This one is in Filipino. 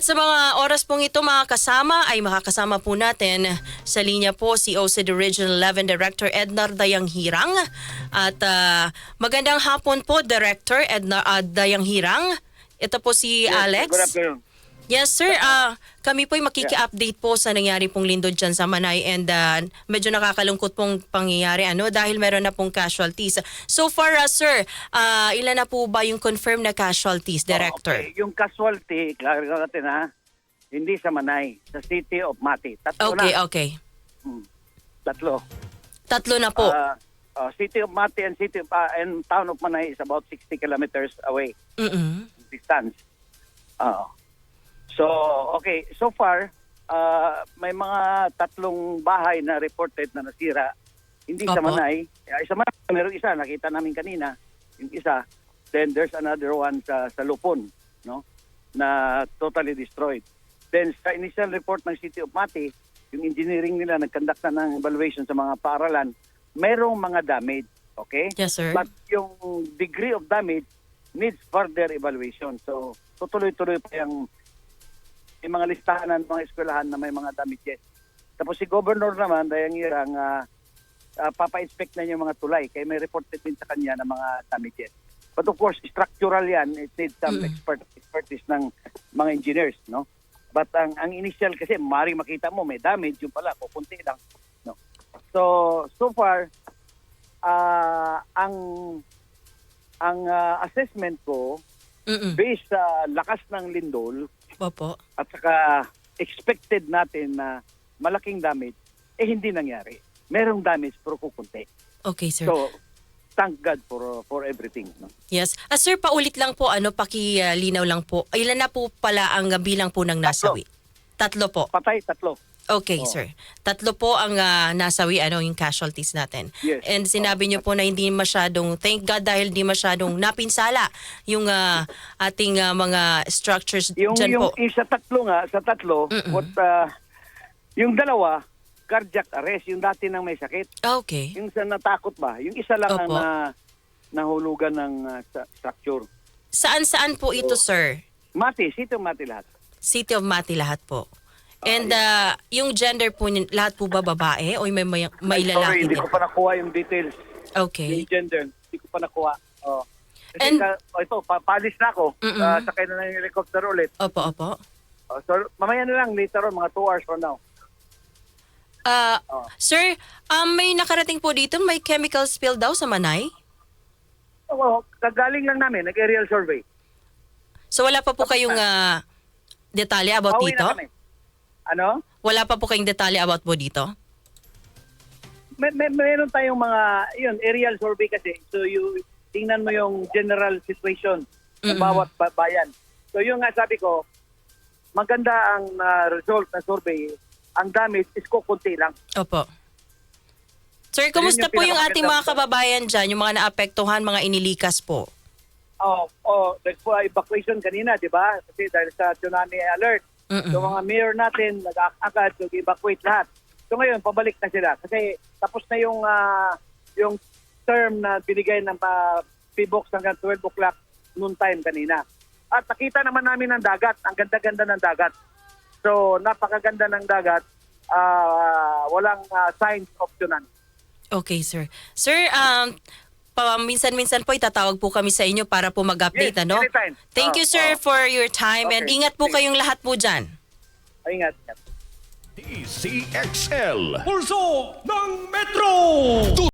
At sa mga oras pong ito mga kasama ay makakasama po natin sa linya po si OCD Regional 11 Director Ednar Dayang Hirang. At ah, magandang hapon po Director Ednar ah, Dayang Hirang. Ito po si Alex. Good afternoon. Yes, sir. Ah, kami po'y makiki-update po sa nangyari pong lindol dyan sa Manay and ah, medyo nakakalungkot pong pangyayari ano dahil meron na pong casualties. So far, ah, sir, ah, ilan na po ba yung confirmed na casualties, Director? Okay. Yung casualty, klaro natin ha, hindi sa Manay, sa City of Mati. Tatlo Okay, na. okay. Hmm. Tatlo. Tatlo na po. Ah, ah, City of Mati and City of, ah, and Town of Manay is about 60 kilometers away Mm-mm. distance. Ah. So, okay. So far, ah, may mga tatlong bahay na reported na nasira. Hindi sa Opo. Manay. Eh, sa Manay, meron isa. Nakita namin kanina. Yung isa. Then there's another one sa, sa Lupon. No? Na totally destroyed. Then sa initial report ng City of Mati, yung engineering nila nagkandak na ng evaluation sa mga paaralan, merong mga damage. Okay? Yes, sir. But yung degree of damage needs further evaluation. So, tutuloy-tuloy pa yung may mga listahan ng mga eskwelahan na may mga damages. Tapos si Governor naman, dahil ang uh, papa-inspect na yung mga tulay. Kaya may reported din sa kanya ng mga damages. But of course, structural yan. It needs some Mm. expert, expertise ng mga engineers. no But ang ang initial kasi, maaaring makita mo, may damage. Yung pala, kukunti lang. No? So, so far, ah ang ang ah, assessment ko Mm-mm. based sa lakas ng lindol Opo. at saka expected natin na malaking damage eh hindi nangyari. Merong damage pero kukunti. Okay, sir. So thank God for for everything. No? yes. Ah, sir, paulit lang po, ano, pakilinaw lang po. Ilan na po pala ang bilang po ng nasawi? Tatlo po. Patay tatlo. Okay, Oh. sir. Tatlo po ang ah, nasawi, ano, yung casualties natin. Yes. And sinabi niyo po na hindi masyadong, thank God dahil hindi masyadong napinsala yung ah, ating ah, mga structures Yung dyan yung po. yung sa tatlo nga, sa tatlo, Mm-mm. what uh, yung dalawa cardiac arrest, yung dati nang may sakit. Okay. Yung sa natakot ba? Yung isa lang ang Opo. na nahulugan ng uh, structure. Saan-saan po ito, sir? Mati, sito Mati lahat. City of Mati lahat po. And ah, yung gender po, nin- lahat po ba babae o may, may, may Sorry, lalaki hindi din? ko pa nakuha yung details. Okay. Yung gender, hindi ko pa nakuha. Oh. Kasi And- ka, oh, ito, papalis na ako. Mm-mm. Uh, sakay na ng helicopter ulit. Opo, opo. Oh, so, mamaya na lang, later on, mga 2 hours from now. Ah, Oh. Sir, um, may nakarating po dito, may chemical spill daw sa Manay? Oh, well, kagaling lang namin, nag-aerial survey. So wala pa po kayong ah, detalye about Pauwi dito? na kami. Ano? Wala pa po kayong detalye about po dito? May, may, meron tayong mga, yun, aerial survey kasi. So, you, tingnan mo yung general situation ng Mm-mm. bawat ba- bayan. So, yung nga sabi ko, maganda ang ah, result ng survey. Ang damage is kukunti lang. Opo. Sir, kumusta yung po yung ating mga pinakamagandang- kababayan dyan, yung mga naapektuhan, mga inilikas po? Oh, oh, nagpo-evacuation kanina, di ba? Kasi dahil sa tsunami alert. Mm-mm. So mga mayor natin, nag-agad, nag-evacuate lahat. So ngayon, pabalik na sila. Kasi tapos na yung ah, yung term na binigay ng uh, PBOX hanggang 12 o'clock noon time kanina. At nakita naman namin ang dagat. Ang ganda-ganda ng dagat. So napakaganda ng dagat. Ah, walang ah, signs of tsunami. Okay, sir. Sir, um, pa, minsan-minsan po itatawag po kami sa inyo para po mag-update, Yes, ano? anytime. Thank you, Oh, sir, oh. for your time. And Okay. ingat po kayong lahat po ingat. ingat. DCXL. Pulso ng Metro!